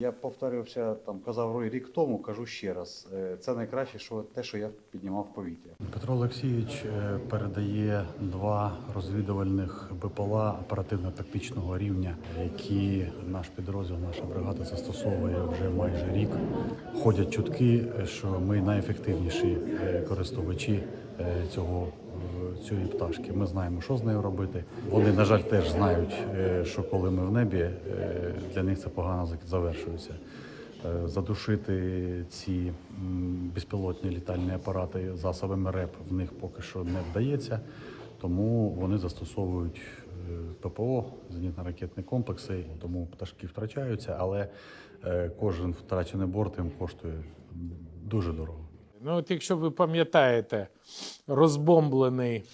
Я повторювався, там казав рік тому, кажу ще раз. е, Це найкраще, що те, що я піднімав повітря. Петро Олексійович е, передає два розвідувальних БПЛА оперативно-тактичного рівня, які наш підрозділ, наша бригада застосовує вже майже рік. Ходять чутки, е, що ми найефективніші користувачі цього. Цієї пташки ми знаємо, що з нею робити. Вони, на жаль, теж знають, е, що коли ми в небі, е, для них це погано завершується. Е, задушити ці безпілотні літальні апарати засобами РЕП в них поки що не вдається, тому вони застосовують ППО, зенітно-ракетні комплекси, тому пташки втрачаються, але кожен втрачений борт їм коштує дуже дорого. Ну, от якщо ви пам'ятаєте розбомблений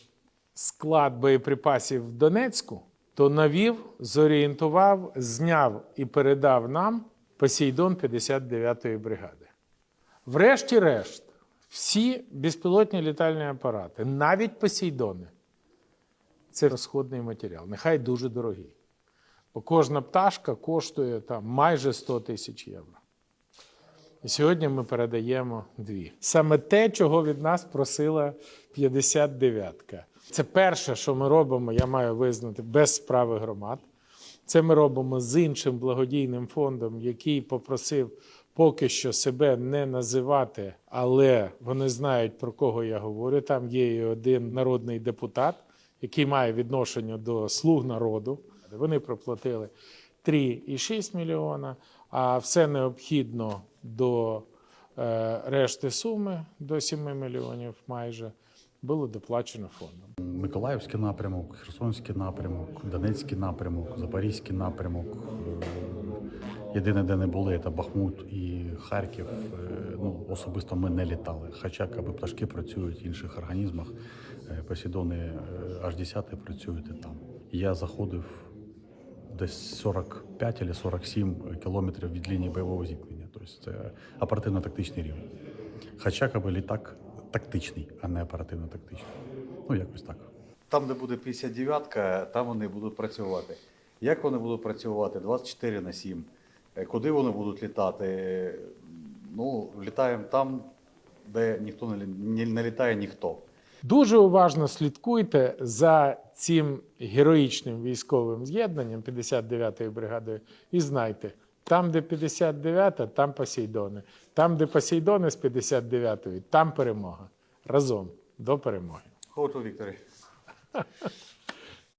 склад боєприпасів в Донецьку, то навів, зорієнтував, зняв і передав нам Посейдон 59-ї бригади. Врешті-решт, всі безпілотні літальні апарати, навіть Посейдони, це розходний матеріал, нехай дуже дорогий. Бо кожна пташка коштує там майже 100 тисяч євро. І сьогодні ми передаємо дві. Саме те, чого від нас просила 59-ка. Це перше, що ми робимо, я маю визнати, без справи громад. Це ми робимо з іншим благодійним фондом, який попросив поки що себе не називати, але вони знають про кого я говорю. Там є і один народний депутат, який має відношення до слуг народу. Вони проплатили 3,6 мільйона, а все необхідно до е, решти суми, до 7 мільйонів майже, було доплачено фондом. Миколаївський напрямок, Херсонський напрямок, Донецький напрямок, Запорізький напрямок. Е, Єдине, де не були, це Бахмут і Харків. Е, Ну, особисто ми не літали. Хоча аби пташки працюють в інших організмах, посідони аж 10 працюють і там. Я заходив десь 45 або 47 кілометрів від лінії бойового зіткнення. Тобто це оперативно-тактичний рівень. Хоча аби літак тактичний, а не оперативно-тактичний. Ну, якось так. Там, де буде 59-ка, там вони будуть працювати. Як вони будуть працювати? 24 на 7. Е, Куди вони будуть літати? Ну, літаємо там, де ніхто не, не, не літає ніхто. Дуже уважно слідкуйте за цим героїчним військовим з'єднанням 59-ї бригадою і знайте, там, де 59-та, там Посейдони. Там, де Посейдони з 59-ї, там перемога. Разом до перемоги. Хочу, Вікторі.